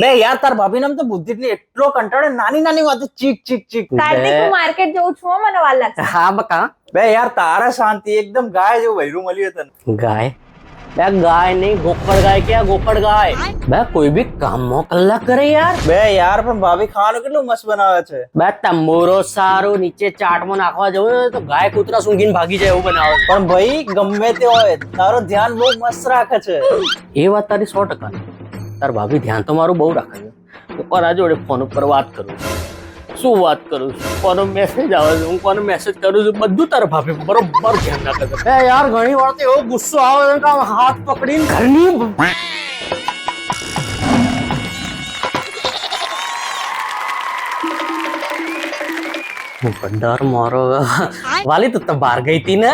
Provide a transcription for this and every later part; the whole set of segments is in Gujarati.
બે યાર તાર ભાભી નામ તો બુદ્ધિ ની એટલો કંટાળે નાની નાની વાતો ચીક ચીક ચીક. કાર્તિક હું માર્કેટ જઉં છું મને વાર લાગશે. હા બકા બે યાર તારા શાંતિ એકદમ ગાય જેવું વૈરું મળ્યું તને ગાય? બે ગાય નહીં ગોકળ ગાય ક્યાં ગોકળ ગાય? બે કોઈ બી કામમાં કલાક કરે યાર. બે યાર પણ ભાભી ખાવાનું કેટલું મસ્ત બનાવે છે. બે તંબોરો સારું નીચે ચાટમાં નાખવા જવું તો ગાય કૂતરા સૂંઘીને ભાગી જાય એવું બનાવે પણ ભાઈ ગમે તે હોય તારો ધ્યાન બહુ મસ્ત રાખે છે. એ વાત તારી સો ટકા તાર ભાભી ધ્યાન તો મારું બહુ રાખે છે. હું કોના જોડે ફોન ઉપર વાત કરું છું? શું વાત કરું છું? કોનો મેસેજ આવે છે? હું કોનો મેસેજ કરું છું? બધું તારા ભાભી બરોબર ધ્યાન રાખે છે. યાર ઘણી વાર તો એવો ગુસ્સો આવે છે કે હાથ પકડીને ઘરની હું ડર મારો વાલી તું તો બહાર ગઈ હતી ને?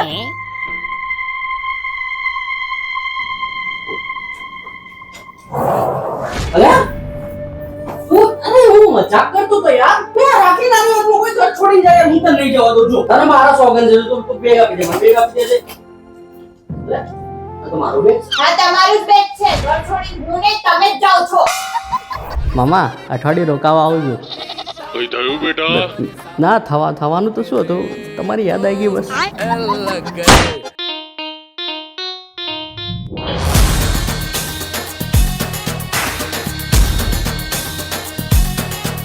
તું અરે હું મજાક કરતો તો યાર. બે રાખી નાની વાત કોઈ ઘર છોડી જાય. હું તને નહીં જવા દઉં છું તને મારા સોગન છે તું તું બેગ આપી દે મને બેગ આપી દે લે આ તો મારું બેગ હા તમારું બેગ છે. ઘર છોડી હું ને તમે જ જાઓ છો. મામા અઠવાડિયે રોકાવા આવજો. કઈ થયું બેટા? ના થવા થવાનું તો શું હતું? તમારી યાદ આવી ગઈ બસ.